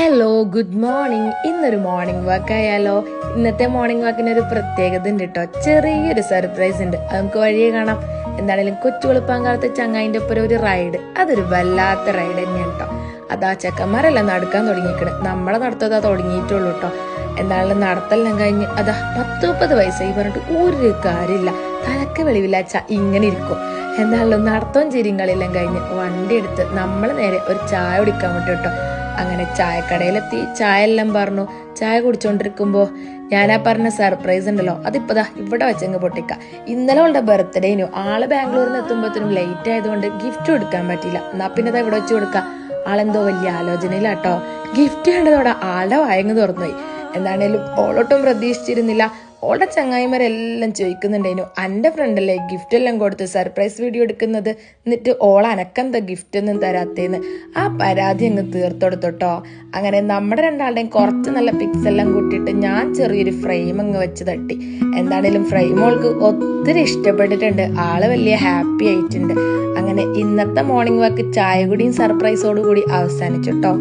Hello good morning ഇന്നൊരു morning walk ആയാലോ? ഇന്നത്തെ മോർണിംഗ് വാക്കിന് ഒരു പ്രത്യേകത ഉണ്ട് കേട്ടോ ചെറിയൊരു സർപ്രൈസ് ഉണ്ട്. അത് നമുക്ക് വഴിയെ കാണാം. എന്താണെങ്കിലും കൊച്ചു വെളുപ്പാങ്കാലത്ത് ചങ്ങായിന്റെ ഒപ്പം ഒരു റൈഡ് അതൊരു വല്ലാത്ത റൈഡ് തന്നെയാണ് കേട്ടോ അതാ ചെക്കന്മാരെല്ലാം നടക്കാൻ തുടങ്ങിയിക്കണ്. നമ്മളെ നടത്തതാ തുടങ്ങിയിട്ടുള്ളൂ കേട്ടോ എന്താണെങ്കിലും നടത്തെല്ലാം കഴിഞ്ഞ് അതാ പത്ത് മുപ്പത് വയസ്സായി പറഞ്ഞിട്ട് ഒരു കാര്യമില്ല. തലക്ക് വെളിവില്ലാച്ച ഇങ്ങനെ ഇരിക്കും. എന്താണല്ലോ നടത്തവും കളിയെല്ലാം കഴിഞ്ഞ് വണ്ടി എടുത്ത് നമ്മൾ നേരെ ഒരു ചായ കുടിക്കാൻ വേണ്ടി കേട്ടോ അങ്ങനെ ചായക്കടയിലെത്തി ചായ എല്ലാം പറഞ്ഞു. ചായ കുടിച്ചോണ്ടിരിക്കുമ്പോ ഞാനാ പറഞ്ഞ സർപ്രൈസ് ഉണ്ടല്ലോ. അതിപ്പതാ ഇവിടെ വെച്ചങ്ങ് പൊട്ടിക്ക. ഇന്നലെ അവളുടെ ബർത്ത്ഡേനു ആൾ ബാംഗ്ലൂരിൽ നിന്ന് എത്തുമ്പോഴത്തേനും ലേറ്റ് ആയതുകൊണ്ട് ഗിഫ്റ്റ് കൊടുക്കാൻ പറ്റിയില്ല. എന്നാ പിന്നെ ഇവിടെ വെച്ച് കൊടുക്കാം. ആളെന്തോ വലിയ ആലോചനയിലാട്ടോ. ഗിഫ്റ്റ് കണ്ടതോടെ ആളുടെ വായങ്ങ് തുറന്നുപോയി. എന്താണേലും ഓളൊട്ടും പ്രതീക്ഷിച്ചിരുന്നില്ല. ഓളുടെ ചങ്ങായിമാരെല്ലാം ചോദിക്കുന്നുണ്ടായിരുന്നു എന്റെ ഫ്രണ്ടല്ലേ ഗിഫ്റ്റ് എല്ലാം കൊടുത്ത് സർപ്രൈസ് വീഡിയോ എടുക്കുന്നത്? എന്നിട്ട് ഓൾ അനക്കെന്താ ഗിഫ്റ്റ് ഒന്നും തരാത്തേന്ന്? ആ പരാതി അങ്ങ് തീർത്തെടുത്തോട്ടോ. അങ്ങനെ നമ്മുടെ രണ്ടാളുടെയും കുറച്ച് നല്ല പിക്സ് എല്ലാം കൂട്ടിയിട്ട് ഞാൻ ചെറിയൊരു ഫ്രെയിം അങ്ങ് വെച്ച് തട്ടി. എന്താണേലും ഫ്രെയിം ഓൾക്ക് ഒത്തിരി ഇഷ്ടപ്പെട്ടിട്ടുണ്ട്. ആൾ വലിയ ഹാപ്പി ആയിട്ടുണ്ട്. അങ്ങനെ ഇന്നത്തെ മോർണിംഗ് വാക്ക് ചായ കുടിയും സർപ്രൈസോടുകൂടി അവസാനിച്ചിട്ടോ